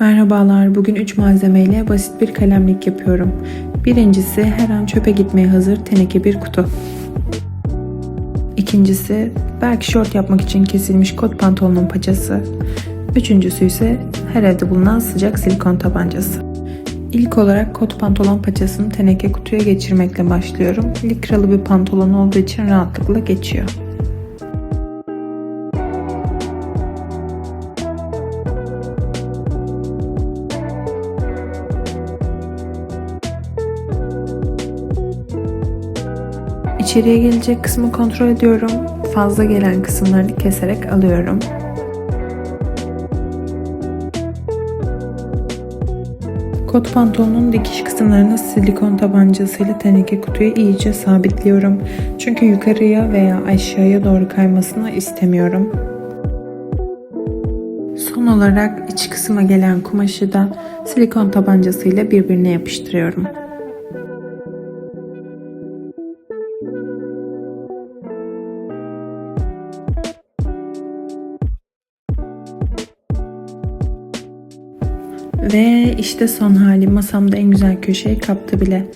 Merhabalar, bugün 3 malzemeyle basit bir kalemlik yapıyorum. Birincisi her an çöpe gitmeye hazır teneke bir kutu. İkincisi belki şort yapmak için kesilmiş kot pantolonun paçası. Üçüncüsü ise her evde bulunan sıcak silikon tabancası. İlk olarak kot pantolon paçasını teneke kutuya geçirmekle başlıyorum. Likralı bir pantolon olduğu için rahatlıkla geçiyor. İçeriye gelecek kısmı kontrol ediyorum. Fazla gelen kısımlarını keserek alıyorum. Kot pantolonun dikiş kısımlarını silikon tabancasıyla teneke kutuya iyice sabitliyorum. Çünkü yukarıya veya aşağıya doğru kaymasını istemiyorum. Son olarak iç kısma gelen kumaşı da silikon tabancasıyla birbirine yapıştırıyorum. Ve işte son hali masamda en güzel köşeyi kaptı bile.